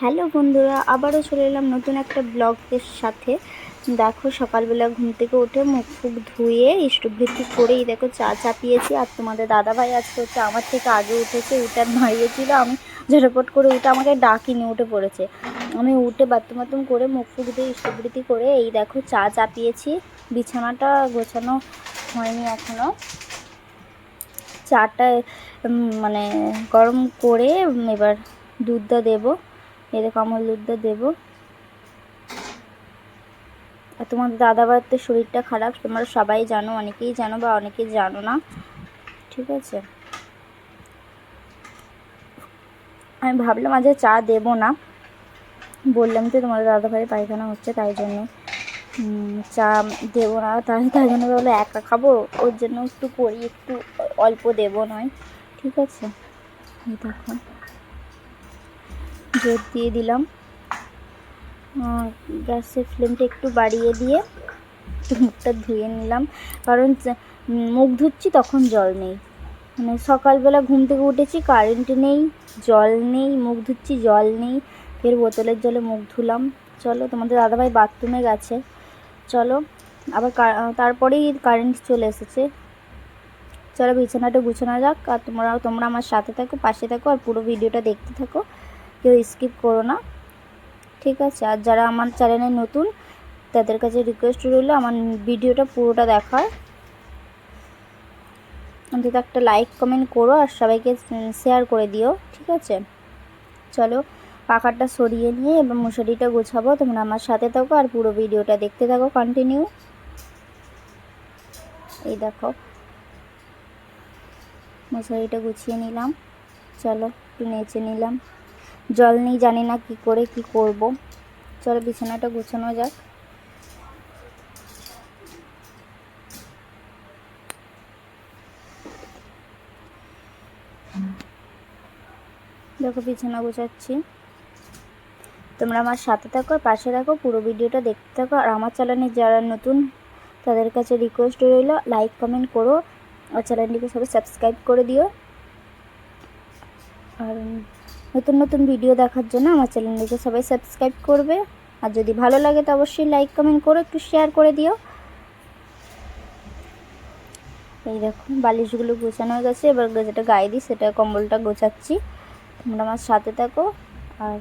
Hello বন্ধুরা, আবারও চলে এলাম নতুন একটা ব্লগের সাথে। দেখো, সকালবেলা ঘুম থেকে উঠে মুখ ফুক ধুয়ে ইষ্টবৃত্তি করেই দেখো চা চাপিয়েছি। আর তোমাদের দাদাভাই আজকে হচ্ছে আমার থেকে আগে উঠেছে উঠে আর দাঁড়িয়েছিল আমি ঝটপট করে উঠে আমাকে ডাকিনি, উঠে পড়েছে। আমি উঠে বাথরুম বাথরুম করে মুখ ফুক দিয়ে ইষ্টবৃত্তি করে এই দেখো চা চাপিয়েছি। বিছানাটা গোছানো হয়নি এখনও চাটা মানে গরম করে এবার দুধটা দেবো। আমল দুধটা দেবো। আর তোমাদের দাদাবার তো শরীরটা খারাপ, তোমরা সবাই জানো, অনেকেই জানো বা অনেকেই জানো না, ঠিক আছে? আমি ভাবলাম আজ চা দেবো না। বললাম তো তোমাদের দাদাভাইয়ের পায়খানা হচ্ছে, তাই জন্য চা দেবো না। তাই তাই জন্য ভাবলো একা খাব, ওর জন্য একটু করি, একটু অল্প দেবো নয়, ঠিক আছে? দেখো। জোর দিয়ে দিলাম। গ্যাসের ফ্লেমটা একটু বাড়িয়ে দিয়ে মুখটা ধুয়ে নিলাম। কারণ মুখ ধুচ্ছি তখন জল নেই। মানে সকালবেলা ঘুম থেকে উঠেছি কারেন্ট নেই, জল নেই, মুখ ধুচ্ছি, জল নেই। ফের বোতলের জলে মুখ ধুলাম। চলো, তোমাদের দাদাভাই বাথরুমে গেছে। চলো, আবার তারপরেই কারেন্ট চলে এসেছে। চলো, বিছানাটা গুছানো যাক। আর তোমরা তোমরা আমার সাথে থাকো, পাশে থাকো, আর পুরো ভিডিওটা দেখতে থাকো। কেউ স্কিপ করো না। ঠিক আছে? আর যারা আমার চ্যানেলে নতুন, তাদের কাছে রিকোয়েস্ট রইল, আমার ভিডিওটা পুরোটা দেখার। অন্তত একটা লাইক কমেন্ট করো আর সবাইকে শেয়ার করে দিও, ঠিক আছে? চলো, পাখাটা সরিয়ে নিয়ে এবার মশারিটা গোছাবো, তোমরা আমার সাথে থাকো আর পুরো ভিডিওটা দেখতে থাকো কন্টিনিউ এই দেখো, মশারিটা গুছিয়ে নিলাম। চলো, একটু নেচে নিলাম। জল নেই, জানি না কি করে কি করব। চলো বিছানাটা গোছানো যাক। দেখো বিছানা গোছাচ্ছি। তোমরা আমার সাথে থাকো পাশে থাকো, পুরো ভিডিওটা দেখতে থাকো। আর আমার চ্যানেলে যারা নতুন, তাদের কাছে রিকোয়েস্ট রইল লাইক কমেন্ট করো। আর চ্যানেলটিকে সবাই সাবস্ক্রাইব করে দিও। আর নতুন নতুন ভিডিও দেখার জন্য আমার চ্যানেলটিকে সবাই সাবস্ক্রাইব করবে। আর যদি ভালো লাগে তো অবশ্যই লাইক কমেন্ট করো একটু শেয়ার করে দিও। এই দেখো বালিশগুলো গোছানো হয়ে গেছে। এবার যেটা গায়ে দিই সেটা কম্বলটা গোছাচ্ছি। তোমরা আমার সাথে থাকো। আর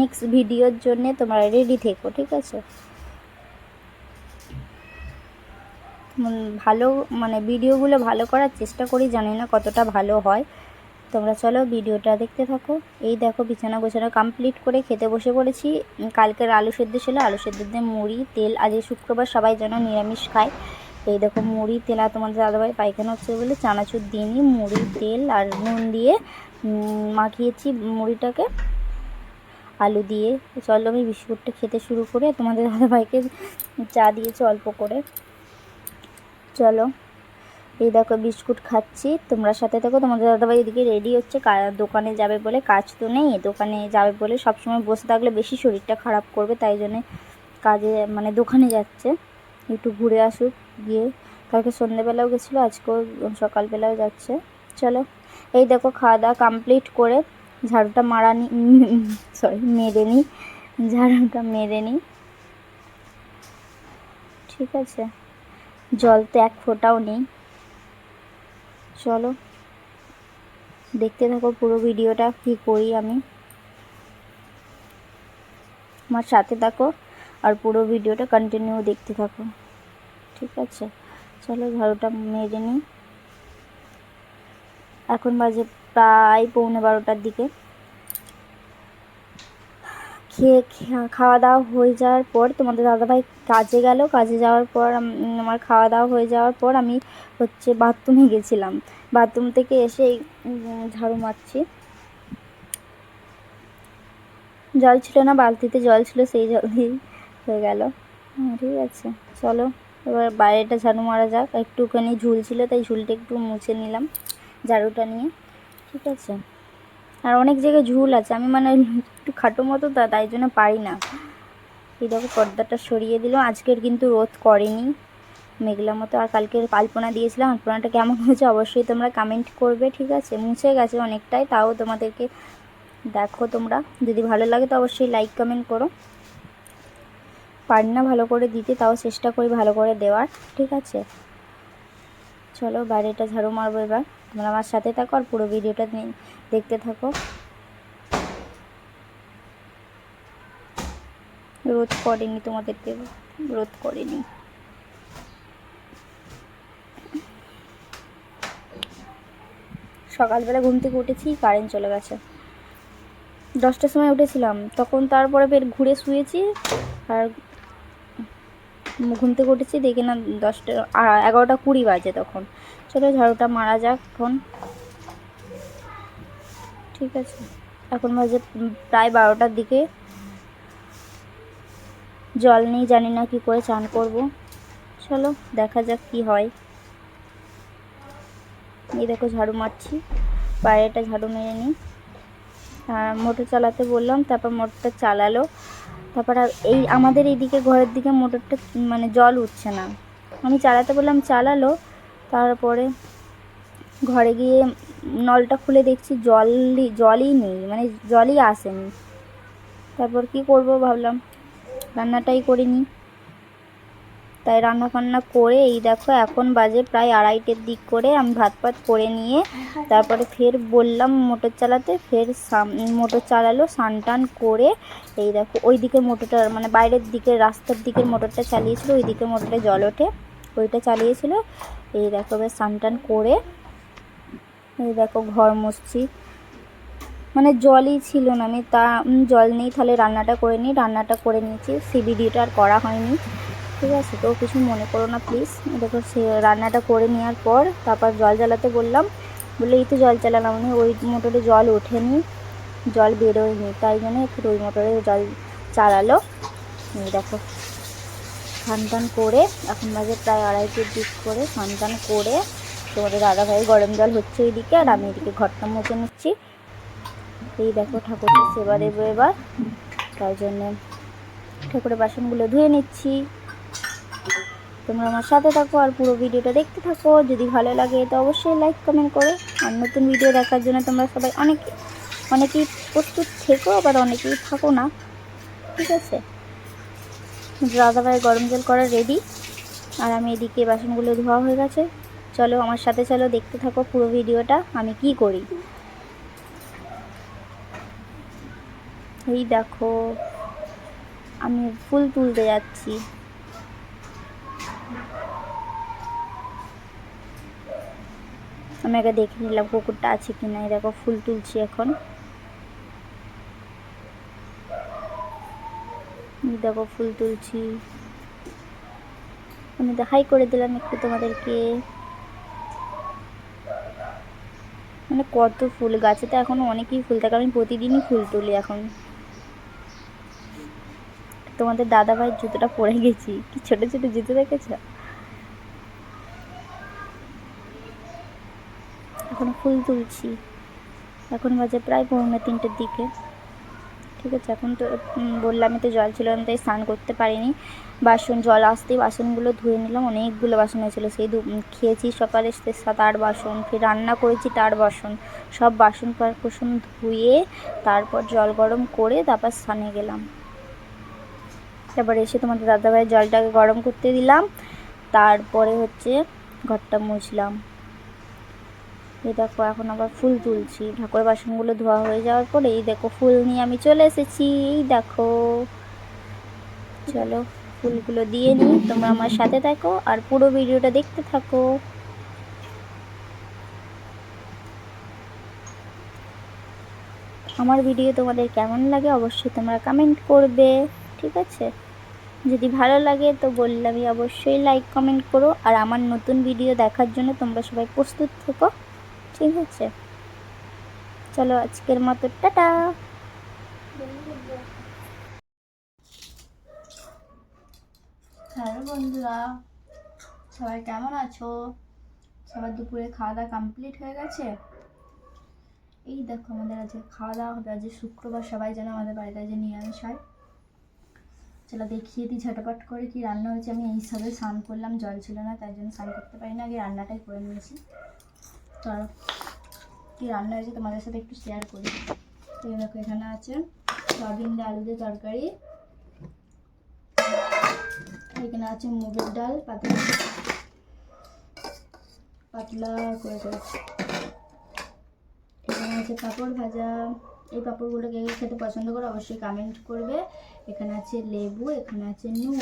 নেক্সট ভিডিওর জন্যে তোমরা রেডি থেকো, ঠিক আছে? ভালো মানে ভিডিওগুলো ভালো করার চেষ্টা করি, জানি না কতটা ভালো হয়। তোমরা চলো ভিডিওটা দেখতে থাকো। এই দেখো বিছানা গোছানো কমপ্লিট করে খেতে বসে পড়েছি। কালকের আলু সেদ্ধ ছিল, আলু সেদ্ধ দিয়ে মুড়ি, তেল, আজ শুক্রবার সবাই যেন নিরামিষ খায়। এই দেখো মুড়ি, তেল আর তোমাদের দাদাভাই পায়খানা হচ্ছে বলে চানাচুর দিয়ে নিই মুড়ি, তেল আর নুন দিয়ে মাখিয়েছি মুড়িটাকে। আলু দিয়ে। চলো আমি বিস্কুটটা খেতে শুরু করে তোমাদের দাদাভাইকে চা দিয়েছি অল্প করে। চলো। এই দেখো বিস্কুট খাচ্ছি, তোমরা সাথে থাকো। তোমাদের দাদাভাই এদিকে রেডি হচ্ছে দোকানে যাবে বলে কাজ তো নেই, দোকানে যাবে বলে সবসময় বসে থাকলে বেশি শরীরটা খারাপ করবে, তাই জন্যে কাজে মানে দোকানে যাচ্ছে। একটু ঘুরে আসুক, গিয়ে। কালকে সন্ধ্যেবেলাও গেছিল, আজকেও সকালবেলাও যাচ্ছে। চলো, এই দেখো খাওয়া দাওয়া কমপ্লিট করে ঝাড়ুটা মারা নি সরি মেরে নিই ঝাড়ুটা মেরে নিই ঠিক আছে, জল তো এক ফোঁটাও নেই। চলো। দেখতে থাকো পুরো ভিডিওটা, কি করি আমি। আমার সাথে থাকো আর পুরো ভিডিওটা কন্টিনিউ দেখতে থাকো। ঠিক আছে? চলো ঝাড়ুটা মেরে নিই। এখন বাজে প্রায় পৌনে বারোটার দিকে। খেয়ে খাওয়া দাওয়া হয়ে যাওয়ার পর তোমাদের দাদাভাই কাজে গেল। কাজে যাওয়ার পর আমার খাওয়া দাওয়া হয়ে যাওয়ার পর আমি হচ্ছে বাথরুমে গেছিলাম। বাথরুম থেকে এসে ঝাড়ু মারছি। জল ছিল না, বালতিতে জল ছিল, সেই জল দিয়েই হয়ে গেল। ঠিক আছে, চলো, এবার বাইরেটা ঝাড়ু মারা যাক। একটুখানি ঝুল ছিল, তাই ঝুলটা একটু মুছে নিলাম ঝাড়ুটা নিয়ে। ঠিক আছে। আর অনেক জায়গায় ঝুল আছে। আমি মানে একটু খাটো মতো তা তাই জন্য পারি না। এই দেখো পর্দাটা সরিয়ে দিলাম আজকের কিন্তু রোদ করেনি। মেঘলা মতো আর কালকে আলপনা দিয়েছিলাম। আলপনাটা কেমন হয়েছে অবশ্যই তোমরা কমেন্ট করবে, ঠিক আছে? মুছে গেছে অনেকটাই, তাও তোমাদেরকে দেখো তোমরা। যদি ভালো লাগে তো অবশ্যই লাইক কমেন্ট করো। পারি না ভালো করে দিতে, তাও চেষ্টা করি ভালো করে দেওয়ার, ঠিক আছে? চলো, বাইরেটা ঝাড়ু মারবো এবার। তোমরা আমার সাথে থাকো আর পুরো ভিডিওটা দেখতে থাকো। রোদ করেনি তোমাদেরকে রোদ করেনি। সকালবেলা ঘুম থেকে উঠেছি কারেন্ট চলে গেছে। দশটার সময় উঠেছিলাম, তখন তারপরে ফের ঘুরে শুয়েছি আর ঘুম থেকে উঠেছি, দেখি না দশটা এগারোটা কুড়ি বাজে তখন। চলো ঝাড়ুটা মারা যাক এখন। ঠিক আছে। এখন বাজে প্রায় বারোটার দিকে। জল নেই, জানি না কি করে চান করব। চলো, দেখা যাক কি হয়। এই দেখো ঝাড়ু মারছি। বাইরেটা ঝাড়ু মেরে নিই। আর মোটর চালাতে বললাম, তারপর মোটরটা চালালো। তারপর এই আমাদের এইদিকে ঘরের দিকে মোটরটা মানে জল উঠছে না। আমি চালাতে বললাম চালালো, তারপরে ঘরে গিয়ে নলটা খুলে দেখছি জলই জলই নেই মানে জলই আসেনি। তারপর কি করব ভাবলাম, রান্নাটাই করিনি তাই রান্না ফান্না করে, এই দেখো এখন বাজে প্রায় আড়াইটের দিক করে, আমি ভাত ফাত করে নিয়ে তারপরে ফের বললাম মোটর চালাতে, ফের মোটর চালালো স্নান টান করে, এই দেখো ওই দিকে মোটরটা মানে বাইরের দিকে, রাস্তার দিকের মোটরটা চালিয়েছিল ওই দিকে মোটরে জল ওঠে, ওইটা চালিয়েছিল, এই দেখো স্নান টান করে এই দেখো, ঘর মুছছি। মানে জলই ছিল না, আমি তা জল নেই, তাহলে রান্নাটা করে নিই। রান্নাটা করে নিয়েছি সি ভিডিওটা আর করা হয়নি। ঠিক আছে, তো কিছু মনে করো না প্লিজ দেখো, সে রান্নাটা করে নেওয়ার পর তারপর জল জ্বালাতে বললাম। বলে এই তো জল চালালাম ওই মোটরে জল ওঠেনি, জল বেরোয়নি, তাই জন্য একটু ওই মোটরে জল চালালো। এই দেখো, স্নান টান করে, এখন বাজে প্রায় আড়াইটের দিক করে, স্নান টান করে তোমাদের দাদা ভাই গরম জল হচ্ছে ওইদিকে আর আমি এদিকে ঘরটা মুছে নিচ্ছি। এই দেখো ঠাকুরকে সেবা দেবো এবার। তাই জন্যে ঠাকুরের বাসনগুলো ধুয়ে নিচ্ছি। তোমরা আমার সাথে থাকো আর পুরো ভিডিওটা দেখতে থাকো। যদি ভালো লাগে তো অবশ্যই লাইক কমেন্ট করো। আর নতুন ভিডিও দেখার জন্য তোমরা সবাই অনেক, অনেকেই প্রস্তুত থেকো, আবার অনেকেই থাকো না। ঠিক আছে? দাদাভাই গরম জল করা রেডি আর আমি এদিকে বাসনগুলো ধোয়া হয়ে গেছে। চলো আমার সাথে চলো, দেখতে থাকো পুরো ভিডিওটা, আমি কি করি? এই দেখো, আমি ফুল তুলতে যাচ্ছি। আমি আগে দেখে নিলাম কুকুরটা আছে কি না, এই দেখো ফুল তুলছি এখন। দেখো ফুল তুলছি। আমি হাই করে দিলাম একটু তোমাদেরকে। মানে কত ফুল, গাছে তো এখনও অনেকই ফুল থাকে, আমি প্রতিদিনই ফুল তুলি এখন। তোমাদের দাদা ভাইয়ের জুতোটা পরে গেছি, কি ছোটো ছোটো জুতো দেখেছ? এখন ফুল তুলছি। এখন বাজে প্রায় পৌনে তিনটের দিকে। ঠিক আছে, এখন তো বললামই তো জল ছিল আমি তাই স্নান করতে পারিনি। বাসন, জল আসতেই বাসনগুলো ধুয়ে নিলাম, অনেকগুলো বাসন হয়েছিল। সেই দু খেয়েছি সকালে আট বাসন, ফির রান্না করেছি তার বাসন। সব বাসন কুসন ধুয়ে তারপর জল গরম করে তারপর স্নানে গেলাম। তারপরে এসে তোমাদের দাদাভাইয়ের জলটাকে গরম করতে দিলাম, তারপরে হচ্ছে ঘরটা মুছলাম। এই দেখো, এখন আবার ফুল তুলছি। ঠাকুরের বাসনগুলো ধোয়া হয়ে যাওয়ার পরে এই দেখো, ফুল নিয়ে আমি চলে এসেছি। এই দেখো। চলো, ফুলগুলো দিয়ে নিই। তোমরা আমার সাথে থাকো আর পুরো ভিডিওটা দেখতে থাকো। আমার ভিডিও তোমাদের কেমন লাগে অবশ্যই তোমরা কমেন্ট করবে, ঠিক আছে? যদি ভালো লাগে তো বললামই অবশ্যই লাইক কমেন্ট করো। আর আমার নতুন ভিডিও দেখার জন্য তোমরা সবাই প্রস্তুত থেকো। ঠিক আছে। চলো আজকের মতো, টাটা। হ্যালো বন্ধুরা, সবাই কেমন আছো? সবার দুপুরে খাওয়া দাওয়া কমপ্লিট হয়ে গেছে? এই দেখো আমাদের আজকে খাওয়া দাওয়া হবে, আজকে শুক্রবার সবাই যেন আমাদের বাড়িতে আজকে নিরামিষ হয় চলো দেখিয়ে দিই, ঝটাপট করে কি রান্না হয়েছে। আমি এই সবে স্নান করলাম, জল ছিল না, তাই জন্য স্নান করতে পারি না, আগে রান্নাটাই করে নিয়েছি। কি রান্না হয়েছে তোমাদের সাথে একটু শেয়ার করি। দেখো, এখানে আছে সয়াবিন দিয়ে আলু দিয়ে তরকারি। এখানে আছে মুগের ডাল, পাতলা পাতলা করে এখানে আছে পাঁপড় ভাজা। এই পাঁপড়গুলো কে কে খেতে পছন্দ করে অবশ্যই কমেন্ট করবে। এখানে আছে লেবু, এখানে আছে নুন।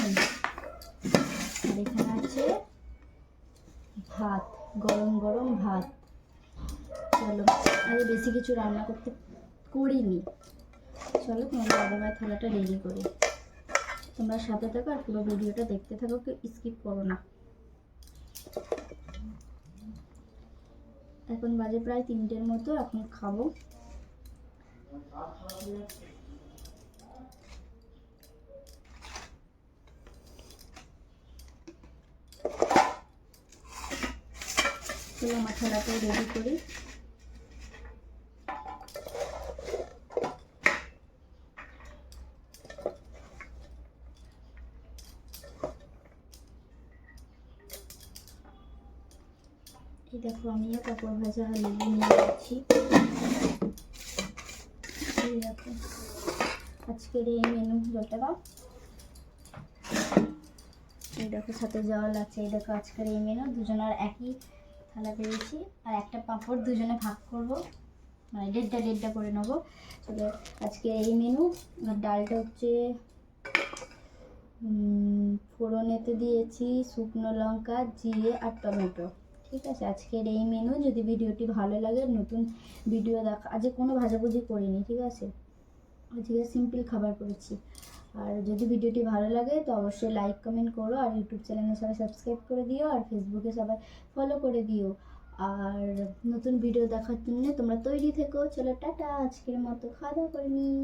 আর এখানে আছে ভাত, গরম গরম ভাত। চলো আজ বেশি কিছু রান্না করতে করিনি। চলো তোমার বাবা মায়ের থালাটা রেডি করি। তোমরা সাথে থাকো আর পুরো ভিডিওটা দেখতে থাকো, কেউ স্কিপ করো না। এখন বাজে প্রায় তিনটের মতো, এখন খাব। চলো আমার রেডি করি। দেখো, আমিও কাপড় ভাজা লেবু নিয়ে যাচ্ছি। আজকের এই মেনু জলটা দাও। এই দেখো, সাথে যাওয়া লাগছে এই দেখো, আজকের এই মেনু দুজনের একই থালা পেয়েছি। আর একটা পাঁপড়, দুজনে ভাগ করব। মানে দেড়টা দেড়টা করে নেব। তবে আজকে এই মেনু আর ডালটা হচ্ছে ফোড়নেতে দিয়েছি শুকনো লঙ্কা, জিরে আর টমেটো। ঠিক আছে, আজকের এই মেনু যদি ভিডিওটি ভালো লাগে, নতুন ভিডিও দেখা আজকে কোনো ভাজাভুজি করিনি, ঠিক আছে? আজকে সিম্পল খাবার করেছি। আর যদি ভিডিওটি ভালো লাগে, তো অবশ্যই লাইক কমেন্ট করো, আর ইউটিউব চ্যানেলে সবাই সাবস্ক্রাইব করে দিও, আর ফেসবুকে সবাই ফলো করে দিও। আর নতুন ভিডিও দেখার জন্য তোমরা তৈরি থেকো। চলো, টাটা, আজকের মতো। খাওয়া দাওয়া করে নিই